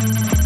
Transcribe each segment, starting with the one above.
you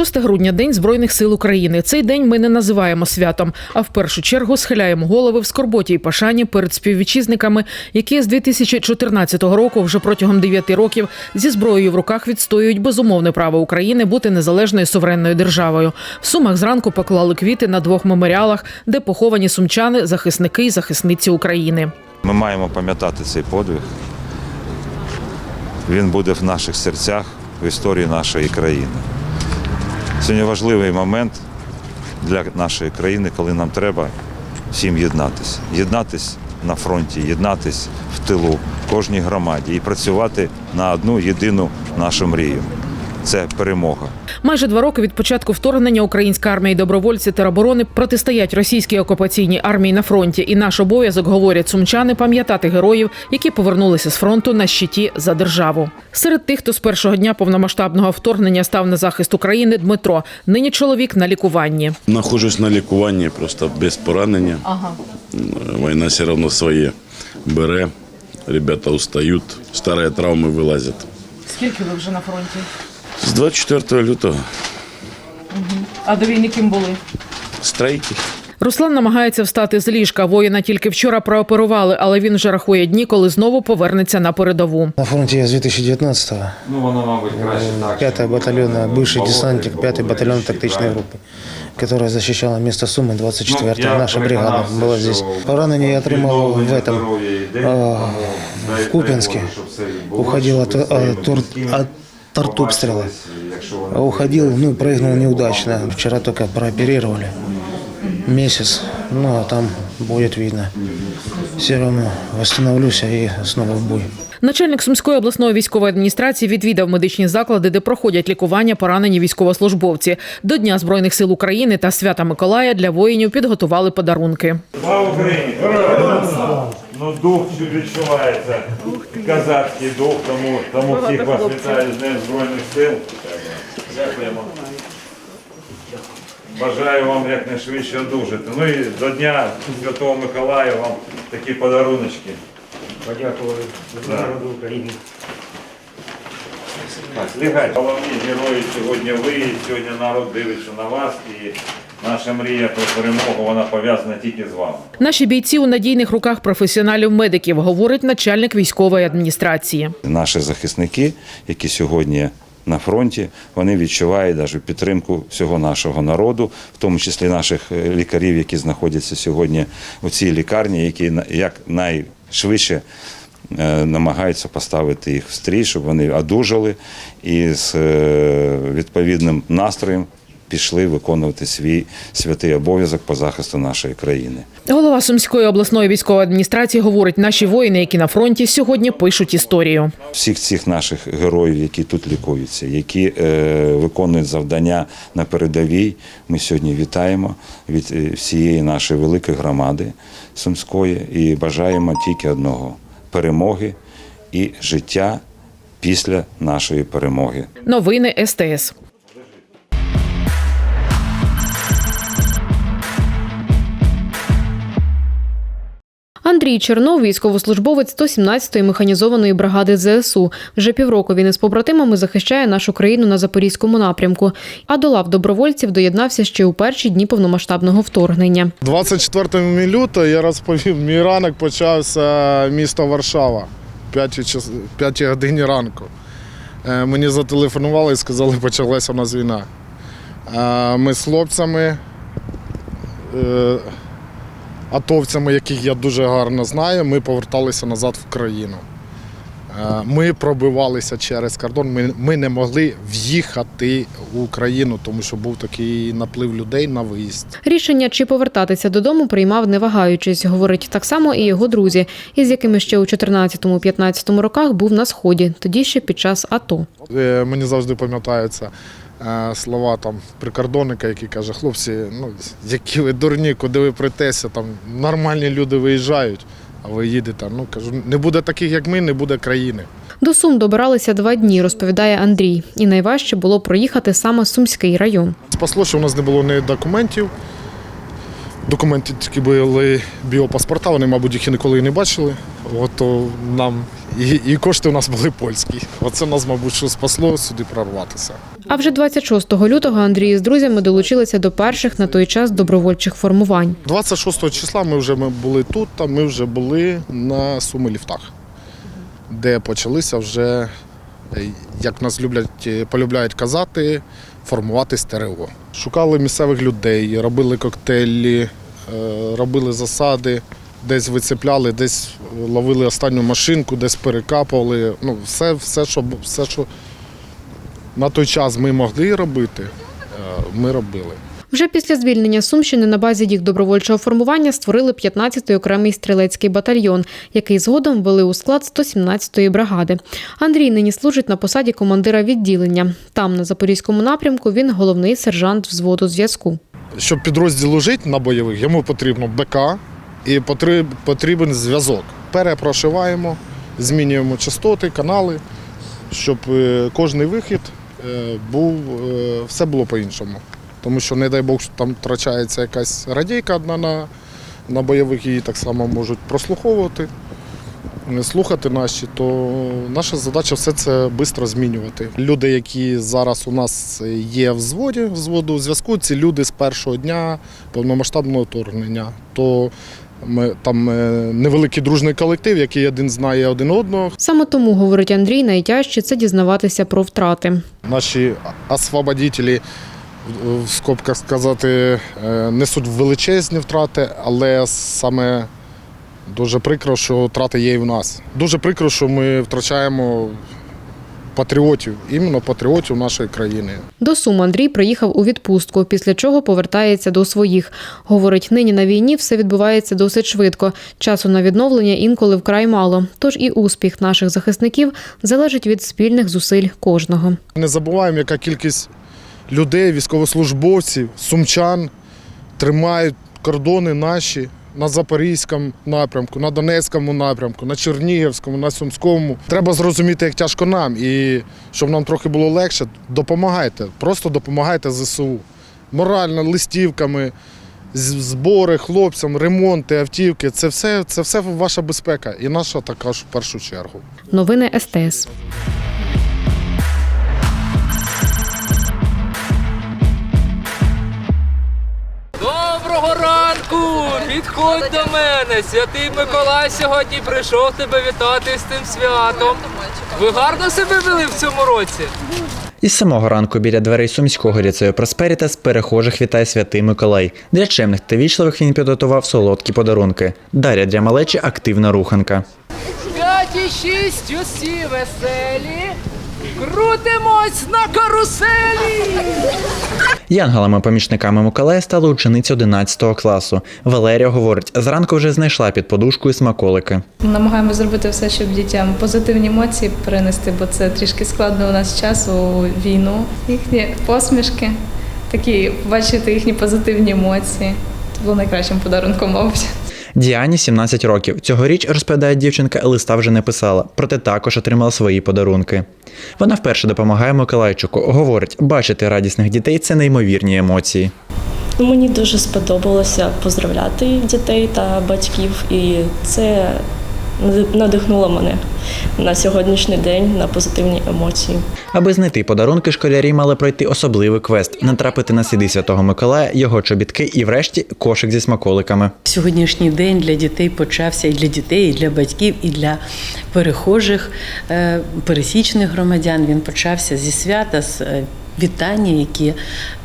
6 грудня День Збройних сил України. Цей день ми не називаємо святом, а в першу чергу схиляємо голови в скорботі і пошані перед співвітчизниками, які з 2014 року, вже протягом 9 років, зі зброєю в руках відстоюють безумовне право України бути незалежною суверенною державою. В сумах зранку поклали квіти на двох меморіалах, де поховані сумчани, захисники і захисниці України. Ми маємо пам'ятати цей подвиг. Він буде в наших серцях, в історії нашої країни. Сьогодні важливий момент для нашої країни, коли нам треба всім єднатися. Єднатись на фронті, єднатись в тилу, кожній громаді і працювати на одну єдину нашу мрію. Це перемога. Майже два роки від початку вторгнення українська армія і добровольці тероборони протистоять російській окупаційній армії на фронті. І наш обов'язок говорять сумчани пам'ятати героїв, які повернулися з фронту на щиті за державу. Серед тих, хто з першого дня повномасштабного вторгнення став на захист України, Дмитро. Нині чоловік на лікуванні. Нахожусь на лікуванні, просто без поранення. Ага. Війна все одно своє бере. Ребята устають, старі травми вилазять. Скільки ви вже на фронті? З 24 лютого А до війни ким були? стрейки. Руслан намагається встати з ліжка. Воїна тільки вчора прооперували, але він вже рахує дні, коли знову повернеться на передову. На фронте я с 2019-го. Ну, воно, мабуть, краще так. Пятая батальона, бывший десантник, пятый батальон тактичной группы, которая защищала место Сумы, 24-я. Наша бригада была здесь. Поранение я отримал в этом, а, в Купинске. Уходил от, от обстрела. А Уходил, ну, прыгнул неудачно. Вчера только прооперировали. Месяц, ну, а там будет видно. Все равно восстановлюсь и снова в бой. Начальник Сумської обласної військової адміністрації відвідав медичні заклади, де проходять лікування поранені військовослужбовці. До Дня збройних сил України та свята Миколая для воїнів підготували подарунки. Слава Україні! Ну, дух відчувається, казацький дух, тому, тому всіх вас вітаю з Днем Збройних сил. Дякуємо. Бажаю вам якнайшвидше одужати. Ну і до Дня Святого Миколая вам такі подаруночки. Подякували народу України. Так, лягайте. Головні герої сьогодні ви, сьогодні народ дивиться на вас і наша мрія про перемогу, вона пов'язана тільки з вами. Наші бійці у надійних руках професіоналів-медиків, говорить начальник військової адміністрації. Наші захисники, які сьогодні на фронті, вони відчувають навіть підтримку всього нашого народу, в тому числі наших е, лікарів, які знаходяться сьогодні у цій лікарні, які на- як найшвидше е, намагаються поставити їх в стрій, щоб вони одужали і з е, відповідним настроєм пішли виконувати свій святий обов'язок по захисту нашої країни. Голова Сумської обласної військової адміністрації говорить, наші воїни, які на фронті, сьогодні пишуть історію. всіх цих наших героїв, які тут лікуються, які е, виконують завдання на передовій. Ми сьогодні вітаємо від е, всієї нашої великої громади Сумської і бажаємо тільки одного перемоги і життя після нашої перемоги. Новини СТС. Андрій Чернов, військовослужбовець 117-ї механізованої бригади ЗСУ. Вже півроку він із побратимами захищає нашу країну на запорізькому напрямку. А до лав добровольців доєднався ще у перші дні повномасштабного вторгнення. 24 лютого я розповім, мій ранок почався місто Варшава, 5, 5 годині ранку. Е, Мені зателефонували і сказали, що почалася у нас війна. Е, Ми з хлопцями, е, атовцями, яких я дуже гарно знаю, ми поверталися назад в країну. Е, Ми пробивалися через кордон, ми, ми не могли в'їхати в Україну, тому що був такий наплив людей на виїзд. Рішення, чи повертатися додому, приймав не вагаючись, говорить так само і його друзі, із якими ще у 14-15 роках був на сході, тоді ще під час АТО. Е, Мені завжди пам'ятається слова там прикордонника, який каже, хлопці, ну які ви дурні, куди ви притеся, там нормальні люди виїжджають, а ви їдете. Ну кажу, не буде таких, як ми, не буде країни. До Сум добиралися два дні, розповідає Андрій. І найважче було проїхати саме Сумський район. Спасло, що в нас не було ні документів. Документи тільки були біопаспорта, вони, мабуть, їх і ніколи не бачили. От то нам і, і кошти у нас були польські. Оце нас, мабуть, що спасло сюди прорватися. А вже 26 лютого Андрій з друзями долучилися до перших на той час добровольчих формувань. 26 числа ми вже були тут, а ми вже були на суми ліфтах, де почалися вже, е, як нас люблять, е, полюбляють казати, формувати СТРО. Шукали місцевих людей, робили коктейлі, е, робили засади, десь вицепляли, десь ловили останню машинку, десь перекапували. Ну, все, все, що, все, що на той час ми могли робити, е, ми робили. Вже після звільнення Сумщини на базі їх добровольчого формування створили 15-й окремий стрілецький батальйон, який згодом ввели у склад 117-ї бригади. Андрій нині служить на посаді командира відділення. Там, на запорізькому напрямку, він головний сержант взводу зв'язку. Щоб підрозділу жити на бойових, йому потрібно БК і потріб- потрібен зв'язок. Перепрошиваємо, змінюємо частоти, канали, щоб е, кожний вихід був, е, все було по-іншому. Тому що, не дай Бог, що там втрачається якась радійка одна на, на бойових, її так само можуть прослуховувати, слухати наші, то наша задача все це швидко змінювати. Люди, які зараз у нас є в взводі, взводу зв'язку, ці люди з першого дня повномасштабного вторгнення. То ми там е, невеликий дружний колектив, який один знає один одного. Саме тому, говорить Андрій, найтяжче це дізнаватися про втрати. Наші освободителі, в скобках сказати, е, несуть величезні втрати, але саме дуже прикро, що втрати є і в нас. Дуже прикро, що ми втрачаємо патріотів, іменно патріотів нашої країни. До Сум Андрій приїхав у відпустку, після чого повертається до своїх. Говорить, нині на війні все відбувається досить швидко. Часу на відновлення інколи вкрай мало. Тож і успіх наших захисників залежить від спільних зусиль кожного. Не забуваємо, яка кількість людей, військовослужбовців, сумчан тримають кордони наші на Запорізькому напрямку, на Донецькому напрямку, на Чернігівському, на Сумському. Треба зрозуміти, як тяжко нам. І щоб нам трохи було легше, допомагайте. Просто допомагайте ЗСУ. Морально, листівками, збори хлопцям, ремонти, автівки. Це все, це все ваша безпека. І наша також в першу чергу. Новини СТС. Підходь до мене! Святий Миколай сьогодні прийшов тебе вітати з тим святом. Ви гарно себе вели в цьому році? Із самого ранку біля дверей сумського ліцею Просперітас перехожих вітає святий Миколай. Для чемних та вічливих він підготував солодкі подарунки. Дар'я для малечі активна руханка. П'ять і шість усі веселі. Крутимось на каруселі! Янголами-помічниками Миколая стала учениця 11 класу. Валерія говорить, зранку вже знайшла під подушкою смаколики. Намагаємося зробити все, щоб дітям позитивні емоції перенести, бо це трішки складно у нас час у війну. Їхні посмішки, такі бачити їхні позитивні емоції. Це було найкращим подарунком, мабуть. Діані 17 років. Цьогоріч, розповідає дівчинка, листа вже не писала, проте також отримала свої подарунки. Вона вперше допомагає Миколайчику. Говорить, бачити радісних дітей це неймовірні емоції. Ну, Мені дуже сподобалося поздравляти дітей та батьків, і це надихнуло мене на сьогоднішній день на позитивні емоції. Аби знайти подарунки, школярі мали пройти особливий квест, натрапити на сліди Святого Миколая, його чобітки і, врешті, кошик зі смаколиками. Сьогоднішній день для дітей почався і для дітей, і для батьків, і для перехожих, е, пересічних громадян. Він почався зі свята, з е, вітання, які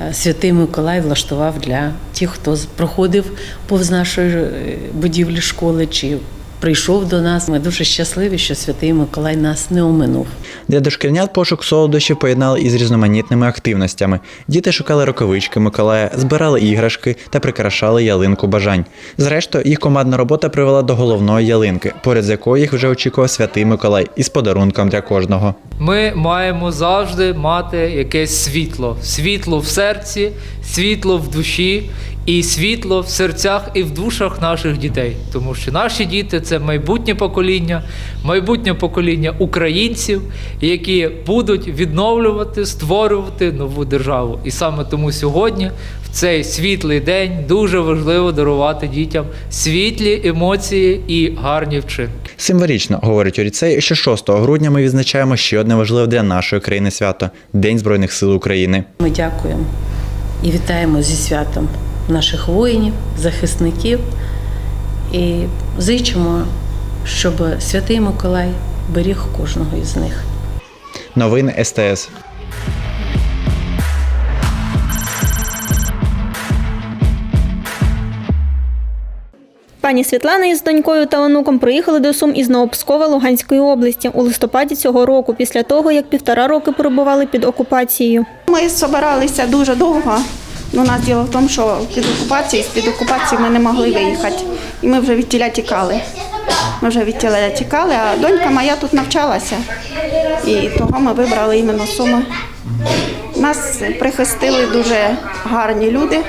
е, святий Миколай влаштував для тих, хто проходив повз нашої будівлі школи чи прийшов до нас. Ми дуже щасливі, що Святий Миколай нас не оминув. Для дошкільнят пошук солодощів поєднали із різноманітними активностями. Діти шукали рукавички Миколая, збирали іграшки та прикрашали ялинку бажань. Зрештою, їх командна робота привела до головної ялинки, поряд з якою їх вже очікував святий Миколай із подарунком для кожного. Ми маємо завжди мати якесь світло. Світло в серці, світло в душі і світло в серцях і в душах наших дітей. Тому що наші діти це майбутнє покоління, майбутнє покоління українців, які будуть відновлювати, створювати нову державу. І саме тому сьогодні, в цей світлий день, дуже важливо дарувати дітям світлі емоції і гарні вчинки. Символічно, говорить Оріцей, що 6 грудня ми відзначаємо ще одне важливе для нашої країни свято День Збройних сил України. Ми дякуємо і вітаємо зі святом наших воїнів, захисників і зичимо, щоб Святий Миколай беріг кожного із них. Новини СТС. Пані Світлана із донькою та онуком приїхали до Сум із Новопскова Луганської області у листопаді цього року, після того, як півтора роки перебували під окупацією. Ми збиралися дуже довго. Ну, у нас діло в тому, що під окупацією, з-під окупації ми не могли виїхати. І ми вже від тіля тікали. Ми вже від тіля тікали, а донька моя тут навчалася. І того ми вибрали іменно Суми. Нас прихистили дуже гарні люди.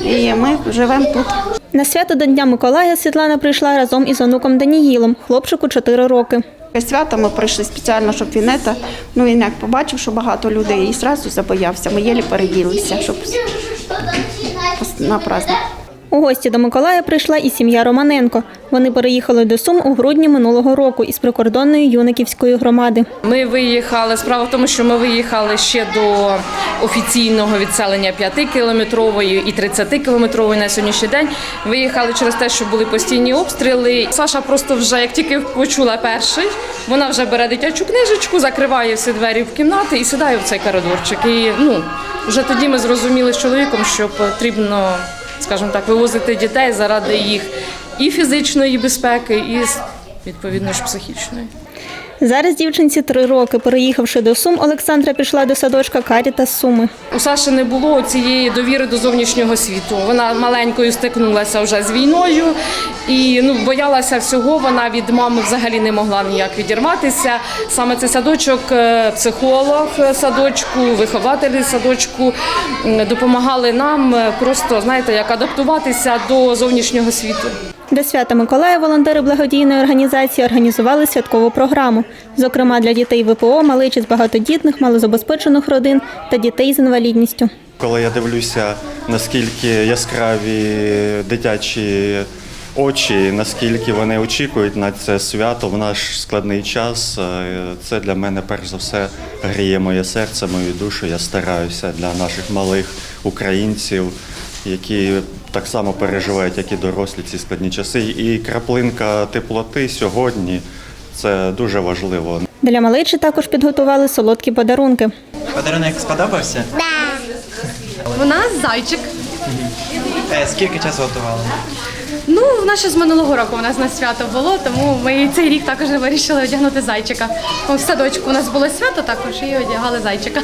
І ми живемо тут. На свято до Дня Миколая Світлана прийшла разом із онуком Даніїлом, хлопчику 4 роки. Свята ми прийшли спеціально, щоб він ета. Ну він як побачив, що багато людей, і одразу забоявся. Ми єлі переділися, щоб на праздник. Гості до Миколая прийшла і сім'я Романенко. Вони переїхали до Сум у грудні минулого року із прикордонної юниківської громади. Ми виїхали. Справа в тому, що ми виїхали ще до офіційного відселення 5-кілометрової і 30-кілометрової на сьогоднішній день. Виїхали через те, що були постійні обстріли. Саша просто вже як тільки почула перший, вона вже бере дитячу книжечку, закриває всі двері в кімнати і сідає в цей коридорчик. І ну вже тоді ми зрозуміли з чоловіком, що потрібно, скажімо так, вивозити дітей заради їх і фізичної безпеки, і відповідно ж психічної. Зараз дівчинці три роки. Переїхавши до Сум, Олександра пішла до садочка Карітас Суми. У Саші не було цієї довіри до зовнішнього світу. Вона маленькою стикнулася вже з війною і ну боялася всього. Вона від мами взагалі не могла ніяк відірватися. Саме цей садочок, е, психолог садочку, вихователі садочку допомагали нам е, просто знаєте, як адаптуватися до зовнішнього світу. До свята Миколая волонтери благодійної організації організували святкову програму, зокрема для дітей ВПО, малечі з багатодітних, малозабезпечених родин та дітей з інвалідністю. Коли я дивлюся, наскільки яскраві дитячі очі, наскільки вони очікують на це свято в наш складний час, е, це для мене перш за все гріє моє серце, мою душу. Я стараюся для наших малих українців, які так само переживають, як і дорослі ці складні часи. І краплинка теплоти сьогодні це дуже важливо. Для малечі також підготували солодкі подарунки. Подарунок сподобався? У нас зайчик. Е, Скільки часу готували? Ну, в нас ще з минулого року у нас на свято було, тому ми цей рік також вирішили одягнути зайчика. В садочку у нас було свято також і одягали зайчика.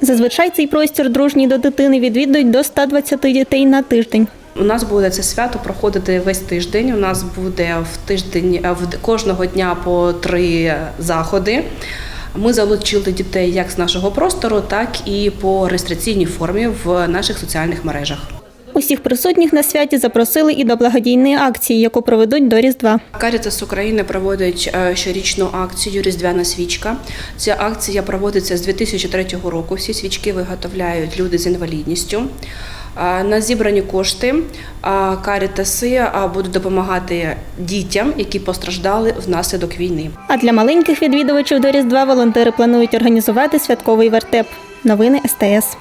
Зазвичай цей простір дружній до дитини відвідують до 120 дітей на тиждень. У нас буде це свято проходити весь тиждень. У нас буде в тиждень е, в кожного дня по три заходи. Ми залучили дітей як з нашого простору, так і по реєстраційній формі в наших соціальних мережах. Усіх присутніх на святі запросили і до благодійної акції, яку проведуть до Різдва. Карітас України проводить е, щорічну акцію Різдвяна свічка. Ця акція проводиться з 2003 року. Всі свічки виготовляють люди з інвалідністю. На зібрані кошти карітаси будуть допомагати дітям, які постраждали внаслідок війни. А для маленьких відвідувачів до Різдва волонтери планують організувати святковий вертеп. Новини СТС.